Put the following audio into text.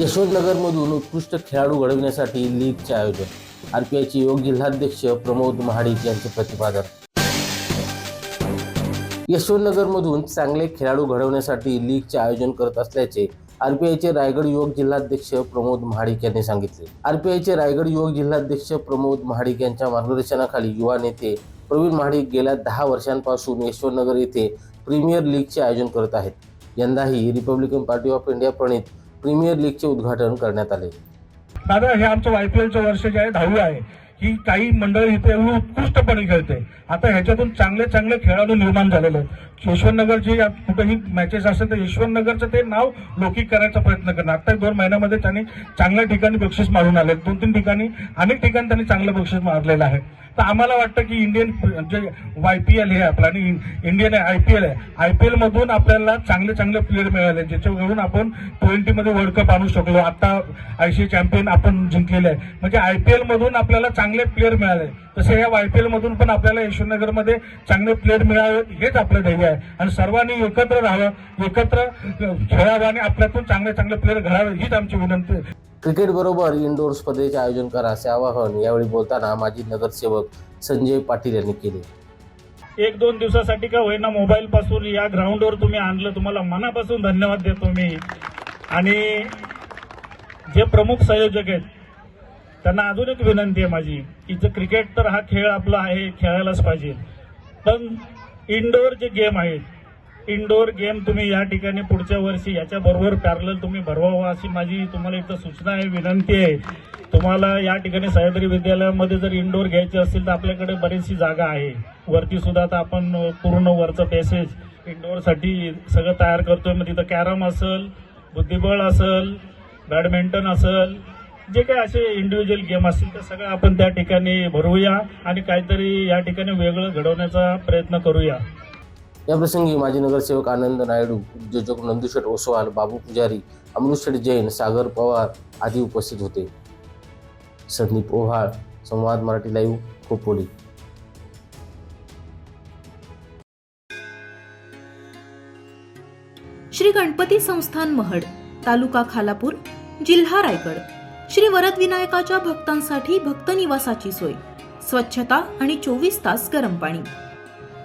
यशवंतनगरमधून उत्कृष्ट खेळाडू घडविण्यासाठी लीगचे आयोजन. आर पी आयचे योग जिल्हाध्यक्ष प्रमोद महाडिक यांचे प्रतिपादन. यशवंतनगरमधून चांगले खेळाडू घडवण्यासाठी लीगचे आयोजन करत असल्याचे आरपीआयचे रायगड युवक जिल्हाध्यक्ष प्रमोद महाडिक यांनी सांगितले. आरपीआयचे रायगड युवक जिल्हाध्यक्ष प्रमोद महाडिक यांच्या मार्गदर्शनाखाली युवा नेते प्रवीण महाडिक गेल्या दहा वर्षांपासून यशवंतनगर येथे प्रीमियर लीगचे आयोजन करत आहेत. यंदाही रिपब्लिकन पार्टी ऑफ इंडिया प्रणित प्रीमियर लीगचे उद्घाटन करण्यात आले. दादा हे आमचं वाय पी एलचं वर्ष जे आहे दहावी आहे. ही काही मंडळी इथे एवढी उत्कृष्टपणे खेळते. आता ह्याच्यातून चांगले चांगले खेळाडू निर्माण झालेले आहेत. यशवंतनगरची कुठेही मॅचेस असेल तर यशवंतनगरचं ते नाव लौकिक करायचा प्रयत्न करणार. आता दोन महिन्यामध्ये त्यांनी चांगल्या ठिकाणी बक्षीस मारून आले दोन तीन ठिकाणी अनेक ठिकाणी त्यांनी चांगलं बक्षीस मारलेलं आहे. तर आम्हाला वाटतं की इंडियन जे वाय पी एल हे आपलं आणि इंडियन आय पी एल आहे आय पी एलमधून आपल्याला चांगले चांगले प्लेअर मिळाले ज्याच्यावरून आपण ट्वेंटीमध्ये वर्ल्ड कप आणू शकलो. आता सी चॅम्पियन आपण जिंकलेले आहे. म्हणजे आय पी एलमधून आपल्याला चांगले प्लेअर मिळाले. तसे या वाय पी एलमधून पण आपल्याला यशवंतनगरमध्ये चांगले प्लेअर मिळावेत हेच आपलं ध्येय आहे. आणि सर्वांनी एकत्र राहावं एकत्र खेळावं आणि आपल्यातून चांगले चांगले प्लेअर घडावे हीच आमची विनंती आहे. क्रिकेट बरोबर इंडोर स्पर्धेचे आयोजन करा असे आवाहन यावेळी बोलताना माजी नगरसेवक संजय पाटील यांनी केले. एक दोन दिवसासाठी का होईना मोबाईल पासून या ग्राउंडवर तुम्ही आणलं तुम्हाला मनापासून धन्यवाद देतो मी. आणि जे प्रमुख संयोजक आहेत त्यांना अजून एक विनंती आहे माझी की जर क्रिकेट तर हा खेळ आपला आहे खेळायलाच पाहिजे. पण इनडोअर जे गेम आहेत इंडोर गेम तुम्ही या ठिकाणी पुढच्या वर्षी याच्याबरोबर पॅरल तुम्ही भरवावं अशी माझी तुम्हाला इथं सूचना आहे विनंती आहे. तुम्हाला या ठिकाणी सह्याद्री विद्यालयामध्ये जर इंडोर घ्यायचे असतील तर आपल्याकडे बरीचशी जागा आहे. वरती सुद्धा आता आपण पूर्ण वरचं पॅसेज इंडोरसाठी सगळं तयार करतोय. मग तिथं कॅरम असेल बुद्धिबळ असेल बॅडमिंटन असेल जे काही असे इंडिव्हिज्युअल गेम असतील ते सगळं आपण त्या ठिकाणी भरवूया आणि काहीतरी या ठिकाणी वेगळं घडवण्याचा प्रयत्न करूया. याप्रसंगी माजी नगरसेवक आनंद नायडू उद्योजक नंदुशेठ ओसवाल बाबू पुजारी अमृतशेठ जैन सागर पवार आदी उपस्थित होते. संदीप ओव्हाळ संवाद मराठी लाईव्ह खोपोली. श्री गणपती संस्थान महड तालुका खालापूर जिल्हा रायगड. श्री वरदविनायकाच्या भक्तांसाठी भक्त निवासाची सोय. स्वच्छता आणि चोवीस तास गरम पाणी.